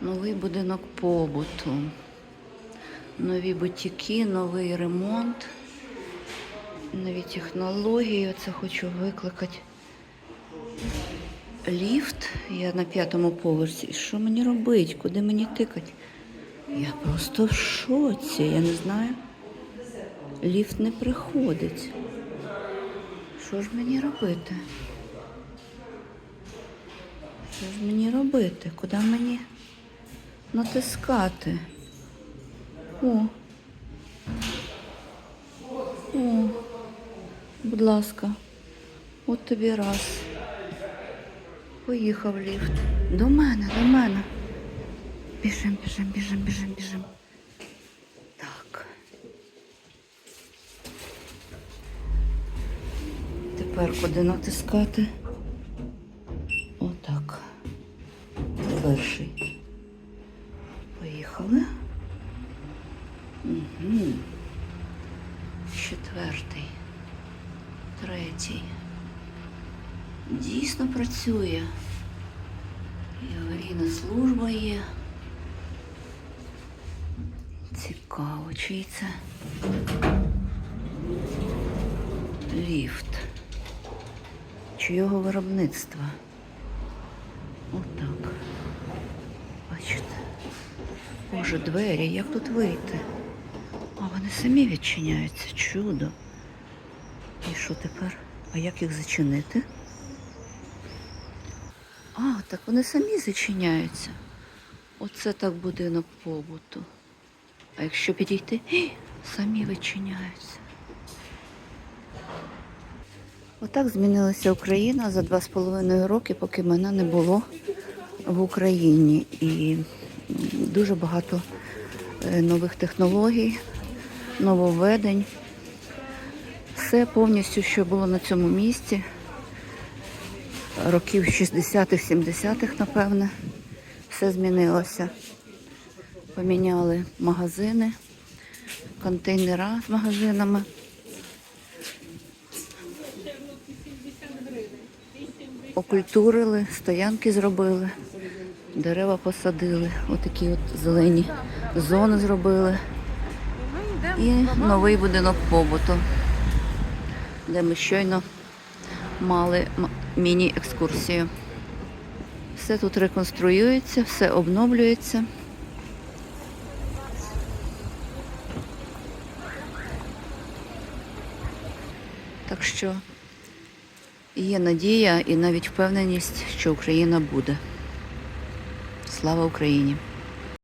Новий будинок побуту. Нові бутіки, новий ремонт, нові технології. Оце хочу викликати ліфт. Я на п'ятому поверсі. Що мені робити? Куди мені тикати? Я просто в шоці, я не знаю. Ліфт не приходить. Що ж мені робити? Що ж мені робити? Куди мені натискати? О. О. Будь ласка. От тобі раз. Поїхав ліфт. До мене, до мене. Біжим, біжим, біжим, біжим, біжим. Так. Тепер куди натискати? Отак. Перший. Поїхали. Угу. Четвертий. Третій. Дійсно працює. І аварійна служба є. Цікаво, чий це ліфт. Чийого виробництва. Отак. Бачите? Боже, двері, як тут вийти? А вони самі відчиняються. Чудо. І що тепер? А як їх зачинити? А, так вони самі зачиняються. Оце так будинок побуту. А якщо підійти, самі відчиняються. Отак змінилася Україна за два з половиною роки, поки мене не було в Україні. І дуже багато е, нових технологій, нововведень. Все повністю, що було на цьому місці, років 60-х, 70-х, напевне, все змінилося. Поміняли магазини, контейнера з магазинами. Окультурили, стоянки зробили, дерева посадили, отакі от зелені зони зробили. І новий будинок побуту, де ми щойно мали міні-екскурсію. Все тут реконструюється, все обновлюється. Так що є надія і навіть впевненість, що Україна буде. Слава Україні!